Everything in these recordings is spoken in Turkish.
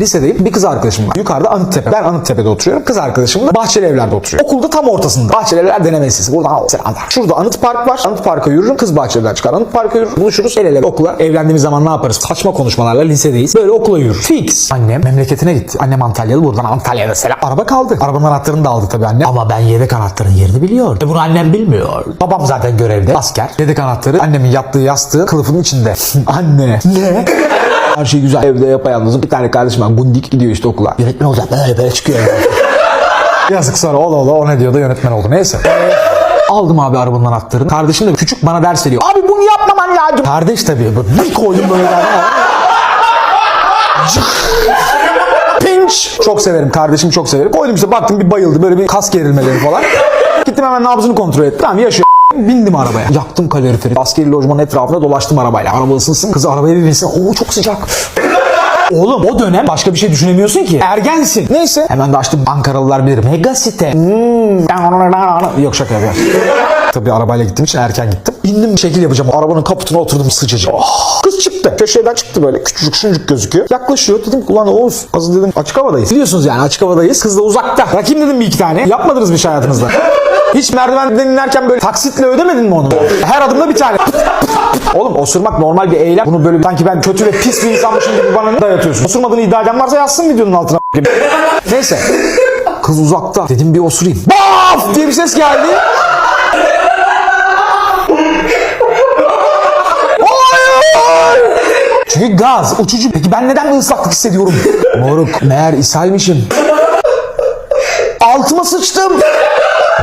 Lisedeyim. Bir kız arkadaşım var. Yukarıda Anıttepe. Ben Anıttepe'de oturuyorum. Kız arkadaşım da Bahçeli Evler'de oturuyor. Okulda tam ortasında. Bahçeli Evler deneme lisesi. Buradan al selamlar. Şurada Anıt Park var. Anıt Park'a yürürüm. Kız Bahçeli'den çıkar. Anıt Park'a yürürüm. Buluşuruz. El ele okula. Evlendiğimiz zaman ne yaparız? Saçma konuşmalarla lisedeyiz. Böyle okula yürür. Fix. Annem memleketine gitti. Annem Antalyalı. Buradan Antalya'da selam. Araba kaldı. Arabanın anahtarını da aldı tabii annem. Ama ben yedek anahtarın yerini biliyor. E bunu annem bilmiyor. Babam zaten görevde. Asker. Yedek anahtarı annemin yattığı yastığı kılıfın içinde. Anne. Ne? Her şey güzel. Evde yapayalnızım. Bir tane kardeşim var. Gundik gidiyor işte okula. Yönetmen olacak. Böyle böyle çıkıyor. Yazık sonra ola ola o ne diyor da yönetmen oldu. Neyse. Aldım abi arabanın anahtarını. Kardeşim de küçük bana ders veriyor. Abi bunu yapmaman lazım. Kardeş tabii. Bir koydum böyle. Pinch. Çok severim. Kardeşim çok severim. Koydum işte baktım bir bayıldı. Böyle bir kas gerilmeleri falan. Gittim hemen nabzını kontrol ettim. Tamam yaşıyor. Bindim arabaya. Yaktım kaloriferi. Askeri lojmanın etrafında dolaştım arabayla. Araba ısınsın. Kız arabaya bir binsin. Oo çok sıcak. Oğlum o dönem başka bir şey düşünemiyorsun ki. Ergensin. Neyse. Hemen de açtım. Ankaralılar bilir. Mega site. Hmm. Yok şaka yapıyorum. Tabii arabayla gittiğim için erken gittim. İndim şekil yapacağım. Arabanın kaputuna oturdum sıcacık. Oh. Kız çıktı. Köşeden çıktı böyle. Küçücük şuncuk gözüküyor. Yaklaşıyor. Dedim ki ulan Oğuz. Kız dedim açık havadayız. Biliyorsunuz yani açık havadayız. Kız da uzakta. Rakip dedim bir iki tane. Yapmadınız bir şey hayatınızda. Hiç merdivenden inerken böyle taksitle ödemedin mi onu? Her adımda bir tane. Oğlum osurmak normal bir eylem. Bunu böyle sanki ben kötü ve pis bir insanmışım gibi bana dayatıyorsun. Osurmadığını iddia eden varsa yazsın videonun altına. Neyse. Kız uzakta. Dedim bir osurayım. Baf diye bir ses geldi. Çünkü gaz, uçucu. Peki ben neden bir ıslaklık hissediyorum? Moruk, meğer ishalmişim. Altıma sıçtım.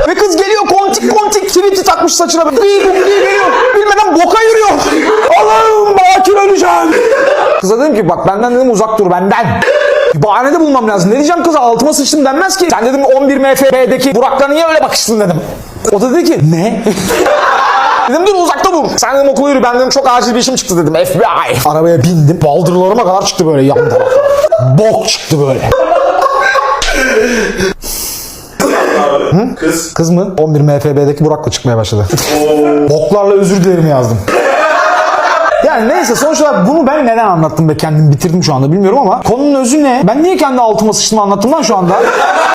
Ve kız geliyor kontik kontik tweet'i takmış saçına. Değil geliyor. Bilmeden boka yürüyor. Allah'ım bakir öleceğim. Kıza dedim ki bak benden dedim uzak dur benden. Bir bahane de bulmam lazım. Ne diyeceğim kıza altıma sıçtım denmez ki. Sen dedim 11 MFB'deki Burak'la niye öyle bakıştın dedim. O da dedi ki ne? Dedim dur uzakta dur. Sen dedim okula yürü ben dedim çok acil bir işim çıktı dedim FBI. Arabaya bindim. Baldırlarıma kadar çıktı böyle yan tarafa. Bok çıktı böyle. Kız. Kız mı? 11 MFB'deki Burak'la çıkmaya başladı. Boklarla özür dilerim yazdım. Yani neyse sonuç olarak bunu ben neden anlattım ve kendimi bitirdim şu anda bilmiyorum ama konunun özü ne? Ben niye kendi altıma sıçtım anlattım lan şu anda?